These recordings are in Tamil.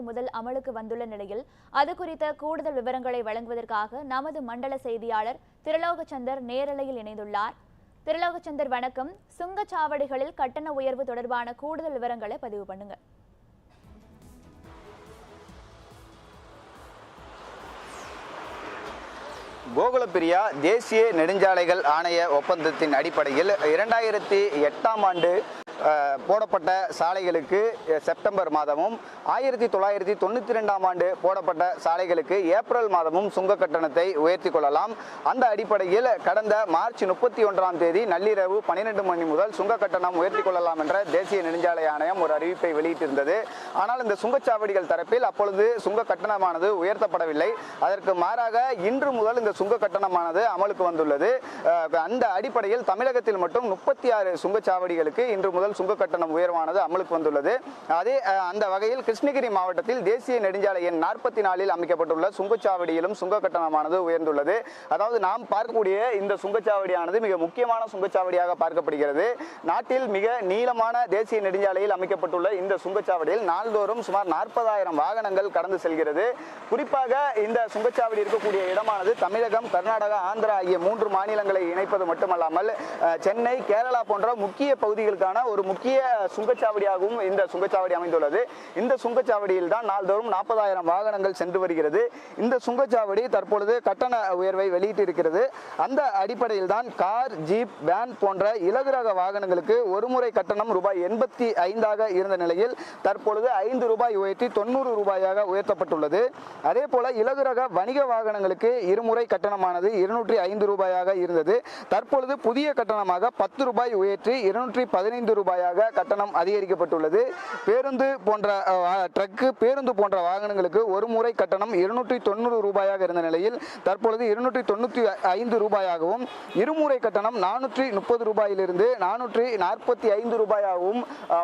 முதல் அமலுக்கு வந்துள்ள நிலையில் அது குறித்த கூடுதல் விவரங்களை வழங்குவதற்காக நமது மண்டல செய்தியாளர் திருலோகச்சந்தர் நேரலையில் இணைந்துள்ளார். திருலோகச்சந்தர் வணக்கம். சுங்கச்சாவடிகளில் கட்டண உயர்வு தொடர்பான கூடுதல் விவரங்களை பதிவு பண்ணுங்க. கோகுலப்பிரியா தேசிய நெடுஞ்சாலைகள் ஆணைய ஒப்பந்தத்தின் அடிப்படையில் இரண்டாயிரத்தி எட்டாம் ஆண்டு போடப்பட்ட சாலைகளுக்கு செப்டம்பர் மாதமும் ஆயிரத்தி தொள்ளாயிரத்தி தொண்ணூற்றி ரெண்டாம் ஆண்டு போடப்பட்ட சாலைகளுக்கு ஏப்ரல் மாதமும் சுங்க கட்டணத்தை உயர்த்தி கொள்ளலாம். அந்த அடிப்படையில் கடந்த மார்ச் முப்பத்தி ஒன்றாம் தேதி நள்ளிரவு பன்னிரெண்டு மணி முதல் சுங்க கட்டணம் உயர்த்தி கொள்ளலாம் என்ற தேசிய நெடுஞ்சாலை ஆணையம் ஒரு அறிவிப்பை வெளியிட்டிருந்தது. ஆனால் இந்த சுங்கச்சாவடிகள் தரப்பில் அப்பொழுது சுங்க கட்டணமானது உயர்த்தப்படவில்லை. அதற்கு மாறாக இன்று முதல் இந்த சுங்க கட்டணமானது அமலுக்கு வந்துள்ளது. அந்த அடிப்படையில் தமிழகத்தில் மட்டும் முப்பத்தி ஆறு சுங்கச்சாவடிகளுக்கு இன்று முதல் சுங்க கட்டணம் உயர்வானது அமலுக்கு வந்துள்ளது. அதே அந்த வகையில் கிருஷ்ணகிரி மாவட்டத்தில் தேசிய நெடுஞ்சாலை எண் நாற்பத்தி நாலில் அமைக்கப்பட்டுள்ள சுங்கச்சாவடியிலும் சுங்க கட்டணமானது உயர்ந்துள்ளது. அதாவது நாம் பார்க்கக்கூடிய இந்த சுங்கச்சாவடியானது மிக முக்கியமான சுங்கச்சாவடியாக பார்க்கப்படுகிறது. நாட்டில் மிக நீளமான தேசிய நெடுஞ்சாலையில் அமைக்கப்பட்டுள்ள இந்த சுங்கச்சாவடியில் நாள்தோறும் சுமார் நாற்பதாயிரம் வாகனங்கள் கடந்து செல்கிறது. குறிப்பாக இந்த சுங்கச்சாவடி இருக்கக்கூடிய இடமானது தமிழகம் கர்நாடகா ஆந்திரா ஆகிய மூன்று மாநிலங்களை இணைப்பது மட்டுமல்லாமல் சென்னை கேரளா போன்ற முக்கிய பகுதிகளுக்கான ஒரு முக்கிய சுங்கச்சாவடியாகவும் இந்த சுங்கச்சாவடி அமைந்துள்ளது. இந்த சுங்கச்சாவடியில் தான் நாள்தோறும் நாற்பதாயிரம் வாகனங்கள் சென்று வருகிறது. இந்த சுங்கச்சாவடி தற்பொழுது கட்டண உயர்வை வெளியிட்டு இருக்கிறது அந்த அடிப்படையில் தான் கார் ஜீப் வேன் போன்ற இலகு ரக வாகனங்களுக்கு ஒரு முறை கட்டணம் ரூபாய் எண்பத்தி ஐந்தாக இருந்த நிலையில் தற்பொழுது ஐந்து ரூபாய் உயர்த்தி தொண்ணூறு ரூபாயாக உயர்த்தப்பட்டுள்ளது. அதே போல இலகு ரக வணிக வாகனங்களுக்கு இருமுறை கட்டணமானது இருநூற்றி ஐந்து ரூபாயாக இருந்தது. தற்பொழுது புதிய கட்டணமாக பத்து ரூபாய் உயர்த்தி இருநூற்றி பதினைந்து ரூபாய் ரூபாயாக கட்டணம் அதிகரிக்கப்பட்டுள்ளது. பேருந்து போன்ற ட்ரக் ட்ரக்கு பேருந்து போன்ற வாகனங்களுக்கு ஒரு முறை கட்டணம் இருநூற்றி தொண்ணூறு ரூபாயாக இருந்த நிலையில் தற்பொழுது இருநூற்றி தொண்ணூற்றி ஐந்து ரூபாயாகவும் இருமுறை கட்டணம் நானூற்றி முப்பது ரூபாயிலிருந்து நானூற்றி நாற்பத்தி ஐந்து ரூபாயாகவும்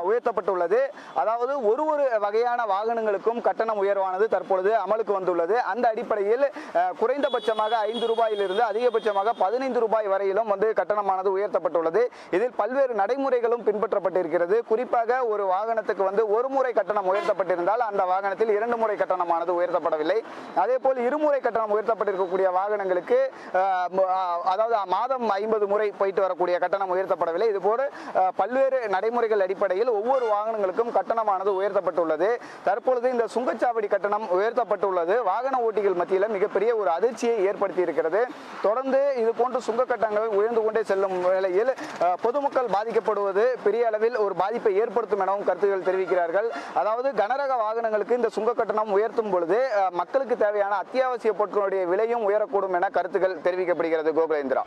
உயர்த்தப்பட்டுள்ளது. அதாவது ஒரு ஒரு வகையான வாகனங்களுக்கும் கட்டணம் உயர்வானது தற்பொழுது அமலுக்கு வந்துள்ளது. அந்த அடிப்படையில் குறைந்தபட்சமாக ஐந்து ரூபாயிலிருந்து அதிகபட்சமாக பதினைந்து ரூபாய் வரையிலும் வந்து கட்டணமானது உயர்த்தப்பட்டுள்ளது. இதில் பல்வேறு நடைமுறைகளும் பின்பற்ற பின்பற்றப்பட்டிருக்கிறது குறிப்பாக ஒரு வாகனத்துக்கு வந்து ஒரு முறை கட்டணம் உயர்த்தப்பட்டிருந்தால் அந்த வாகனத்தில் இரண்டு முறை கட்டணமானது உயர்த்தப்படவில்லை. அதே போல் இருமுறை கட்டணம் உயர்த்தப்பட்டிருக்கக்கூடிய வாகனங்களுக்கு அதாவது மாதம் ஐம்பது முறை போயிட்டு வரக்கூடிய கட்டணம் உயர்த்தப்படவில்லை. இதுபோல பல்வேறு நடைமுறைகள் அடிப்படையில் ஒவ்வொரு வாகனங்களுக்கும் கட்டணமானது உயர்த்தப்பட்டுள்ளது. தற்பொழுது இந்த சுங்கச்சாவடி கட்டணம் உயர்த்தப்பட்டுள்ளது. வாகன ஓட்டிகள் மத்தியில் மிகப்பெரிய ஒரு அதிர்ச்சியை ஏற்படுத்தி இருக்கிறது தொடர்ந்து இது போன்ற சுங்க கட்டணங்கள் உயர்ந்து கொண்டே செல்லும் வேளையில் பொதுமக்கள் பாதிக்கப்படுவது பெரிய பெரிய அளவில் ஒரு பாதிப்பை ஏற்படுத்தும் எனவும் கருத்துக்கள் தெரிவிக்கிறார்கள். அதாவது கனரக வாகனங்களுக்கு இந்த சுங்க கட்டணம் உயர்த்தும் பொழுது மக்களுக்கு தேவையான அத்தியாவசிய பொருட்களுடைய விலையும் உயரக்கூடும் என கருத்துக்கள் தெரிவிக்கப்படுகிறது கோகுலேந்திரா.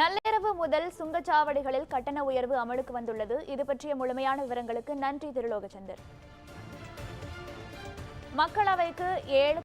நள்ளிரவு முதல் சுங்கச்சாவடிகளில் கட்டண உயர்வு அமலுக்கு வந்துள்ளது. இது பற்றிய முழுமையான விவரங்களுக்கு நன்றி திருலோகச்சந்தர். மக்களவைக்கு ஏழு